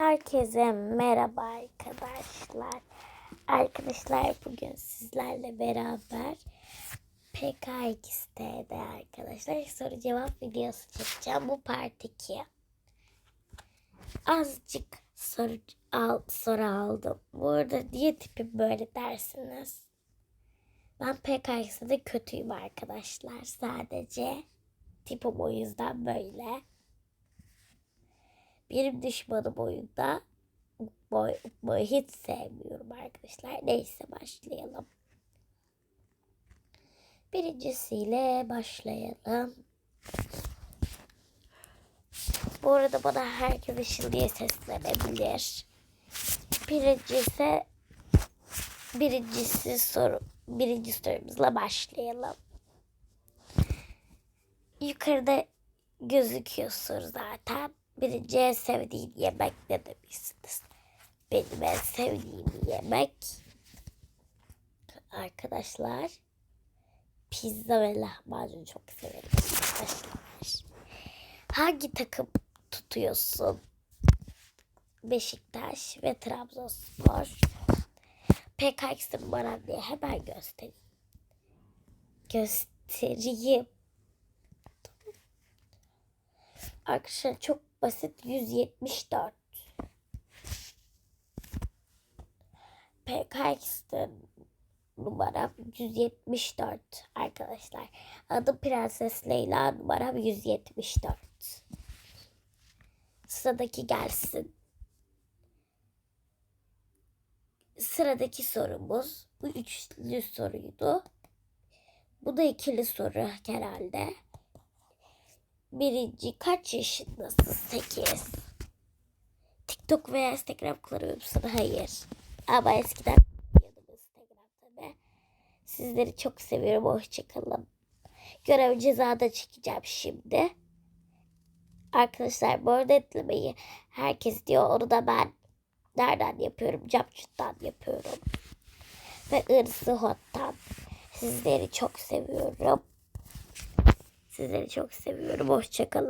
Herkese merhaba arkadaşlar. Arkadaşlar bugün sizlerle beraber PK2'de arkadaşlar soru cevap videosu çekeceğim. Bu part 2. Azıcık soru, al, soru aldım. Bu arada niye tipi böyle dersiniz? Ben PK2'de kötüyüm arkadaşlar. Sadece tipim o yüzden böyle. Benim düşmanım oyunda boy, boy hiç sevmiyorum arkadaşlar. Neyse başlayalım. Birincisiyle başlayalım. Bu arada bana herkes ışıl diye seslenebilir. Birincisi birincisi soru birinci sorumuzla başlayalım. Yukarıda gözüküyor zaten. Birinci en sevdiğin yemek ne demişsiniz? Benim en sevdiğim yemek arkadaşlar pizza ve lahmacun çok severim arkadaşlar. Hangi takım tutuyorsun? Beşiktaş ve Trabzonspor. PKX'in bana diye hemen göstereyim. Göstereyim. Arkadaşlar çok basit 174. PKX'in numaram 174 arkadaşlar. Adım Prenses Leyla numaram 174. Sıradaki gelsin. Sıradaki sorumuz bu üçlü soruydu. Bu da ikili soru herhalde. Birinci kaç yaşındasın? 8. TikTok veya Instagram kullanıyor musun? Hayır. Ama eskiden kullanıyordum Instagram tabii. Sizleri çok seviyorum. Hoşçakalın. Görev cezada çekeceğim şimdi. Arkadaşlar bu arada etlemeyi herkes diyor. Onu da ben nereden yapıyorum? Capcut'tan yapıyorum. Ve ırsı hot'tan. Sizleri çok seviyorum. Sizleri çok seviyorum. Hoşçakalın.